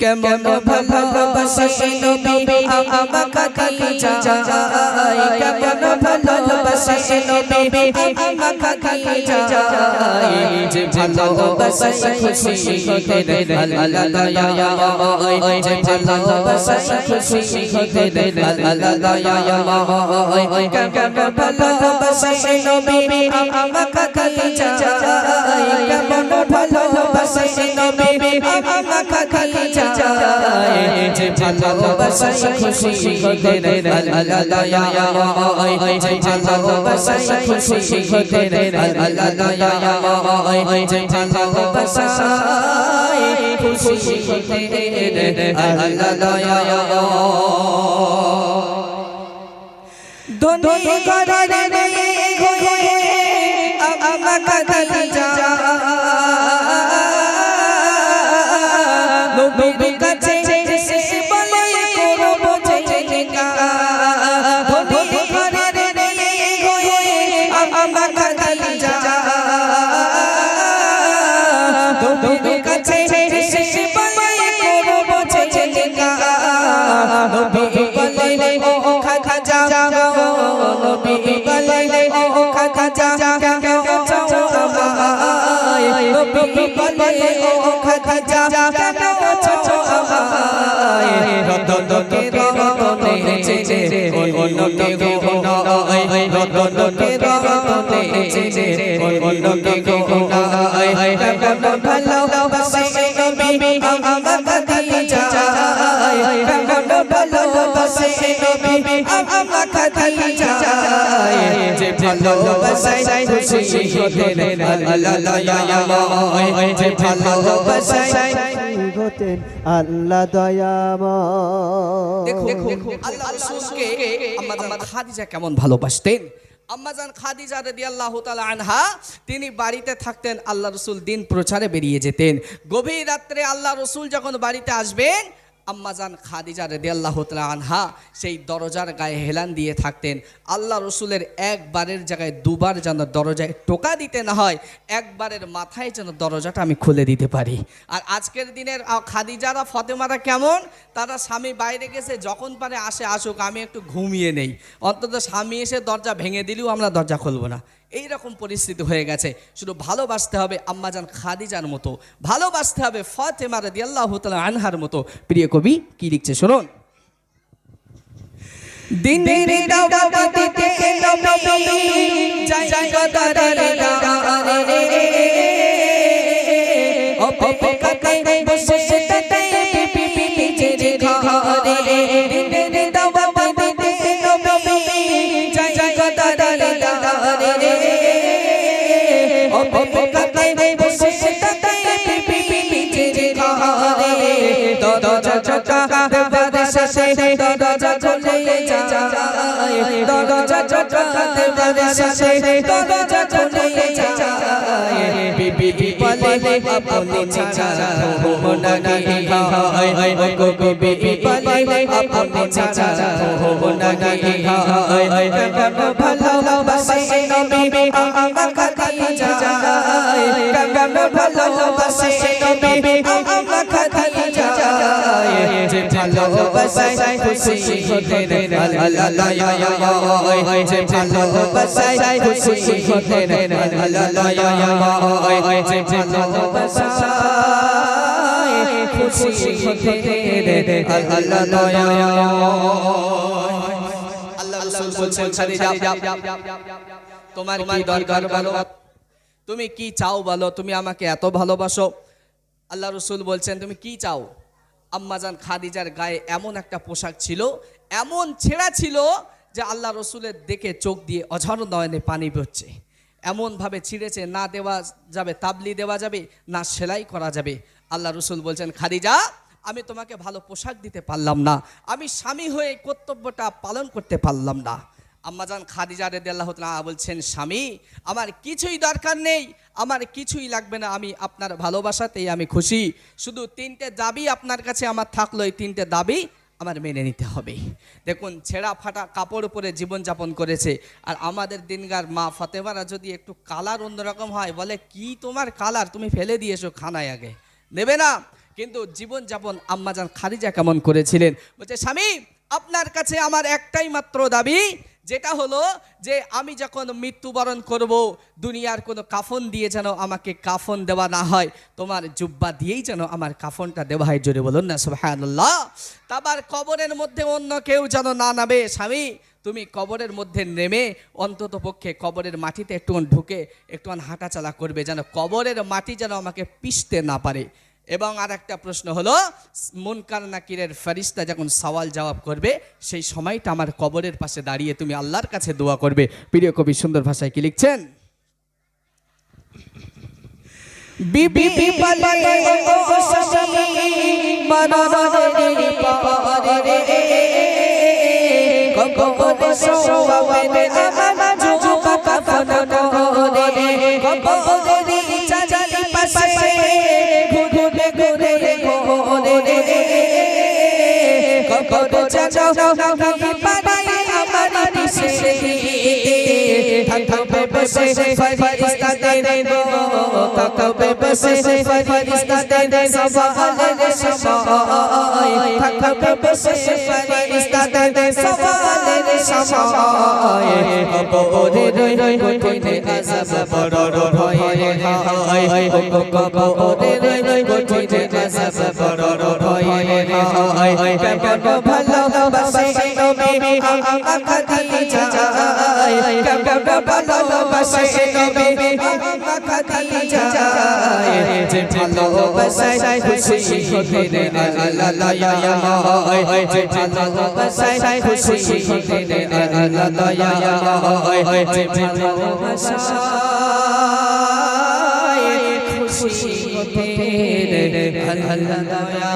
কেমন ভালোবাসে নবী আমাকে খাদিজা কেমন ভালোবাসে নবী আমাকে খাদিজা যে ভালোবাসে খুশি হতে আল্লাহ দয়া। যে ভালোবাসে খুশি হতে আল্লাহ দয়া কেমন ভালোবাসে নবী আমাকে খাদিজা ধনী ঘরে হয়ে খাদিজা নবী বলে ও আমায় নবী বলে ও চাও আমায় রতনকে রতনে চেচে অন্যকে গো নয় রতনকে রতনে চেচে অন্যকে যে খুশি হতে আল্লাহ দয়াময় যে ভালোবাসে হতেন আল্লাহ দয়াময় দেখো আল্লাহ রাসূলকে আম্মাজান খাদিজা কেমন ভালোবাসতেন? আম্মাজান খাদিজা রাদিয়াল্লাহু তাআলা আনহা তিনি বাড়িতে থাকতেন আল্লাহ রসুল দিন প্রচারে বেরিয়ে যেতেন। গভীর রাত্রে আল্লাহ রসুল যখন বাড়িতে আসবেন আম্মাজান খাদিজা রেদিয়াল্লাহ তাআলা আনহা সেই দরজার গায়ে হেলান দিয়ে থাকতেন। আল্লাহ রসুলের একবারের জায়গায় দুবার যেন দরজায় টোকা দিতে না হয়, একবারের মাথায় যেন দরজাটা আমি খুলে দিতে পারি। আর আজকের দিনের খাদিজারা, ফতেমারা কেমন? তারা স্বামী বাইরে গেছে, যখন পারে আসে আসুক, আমি একটু ঘুমিয়ে নেই। অন্তত স্বামী এসে দরজা ভেঙে দিলেও আমরা দরজা খুলবো না। এই রকম পরিস্থিতি হয়ে গেছে। শুধু ভালোবাসতে হবে আম্মাজান খাদিজার মতো ভালোবাসতে হবে ফতেমা আল্লাহ তালা আনহার মতো। প্রিয় কবি কি লিখছে শুনুন? দিন দাওয়াত দেবার দরজা চলে যায় দরজা চকা দেবার দরজা চলে যায় বিবি বলে আপনি ছাড়া হো নাহি হয় গো গো বিবি বলে আপনি ছাড়া হো নাহি হয় কেমন ভালোবাসে নবী আমার খাদিজা কেমন ভালোবাসে নবী আমার খাদিজা যে তুমি কি চাও বলো? তুমি আমাকে এত ভালোবাসো। আল্লাহ রসুল বলছেন তুমি কি চাও? আম্মাজান খাদিজার গায়ে এমন একটা পোশাক ছিল, এমন ছেঁড়া ছিল যে আল্লাহ রসুলের দেখে চোখ দিয়ে অঝর নয়নে পানি পড়ছে। এমনভাবে ছিঁড়েছে, না দেওয়া যাবে, তাবলি দেওয়া যাবে, না সেলাই করা যাবে। আল্লাহ রসুল বলছেন, খাদিজা, আমি তোমাকে ভালো পোশাক দিতে পারলাম না, আমি স্বামী হয়ে কর্তব্যটা পালন করতে পারলাম না। আম্মাজান খাদিজা রেদি আল্লাহ বলছেন, স্বামী, আমার কিছুই দরকার নেই, আমার কিছুই লাগবে না, আমি আপনার ভালোবাসাতেই আমি খুশি। শুধু তিনটে দাবি আপনার কাছে আমার থাকল, এই তিনটে দাবি আমার মেনে নিতে হবে। দেখুন, ছেঁড়া ফাটা কাপড় উপরে জীবনযাপন করেছে, আর আমাদের দিনগার মা ফতেমারা যদি একটু কালার অন্যরকম হয়, বলে, কি তোমার কালার? তুমি ফেলে দিয়েছ খানায় আগে। নেবে না। কিন্তু জীবনযাপন আম্মাজান খারিজা কেমন করেছিলেন? বলছে, স্বামী, আপনার কাছে আমার একটাই মাত্র দাবি যেটা হলো যে আমি যখন মৃত্যুবরণ করব, দুনিয়ার কোনো কাফন দিয়ে যেন আমাকে কাফন দেওয়া না হয়, তোমার জুব্বা দিয়েই যেন আমার কাফনটা দেওয়া হয়। জোরে বলুন না, সুবহানাল্লাহ। তারপর কবরের মধ্যে অন্য কেউ যেন না নামে, স্বামী, তুমি কবরের মধ্যে নেমে অন্তত পক্ষে কবরের মাটিতে একটুখান ঢুকে একটুখান হাঁটাচলা করবে, যেন কবরের মাটি যেন আমাকে পিষতে না পারে। এবং আর একটা প্রশ্ন হলো, মুনকার নাকিরের ফেরিস্তা যখন সওয়াল জবাব করবে, সেই সময়টা আমার কবরের পাশে দাঁড়িয়ে তুমি আল্লাহর কাছে দোয়া করবে। প্রিয় কবি, সুন্দর ভাষায় কি লিখছেন? বিবি কবরে শোয়াবে আমার জুবা কাফন কবরে চাচাও আমার দিশে থাকবে বসে ফরিস্তা দে গো থাকবে বসে ফরিস্তা দে সওয়ালের সময় থাকবে বসে ফরিস্তা দে সওয়ালের সময় কবরে রই রই কঠিন আযাব বড় ভয়ে হয় কবরে রই রই বড় ভয়ে হয় কেমন ভালো বাসে নবী আমা খাদিজা কেমন ভালো বাসে নবী আমা খাদিজা যে ভালো বাসে খুশি হতে আল্লাহ ইয়া হয় যে ভালো বাসে খুশি হতে আল্লাহ ইয়া হয় যে ভালো খুশিতে আল্লাহ দয়া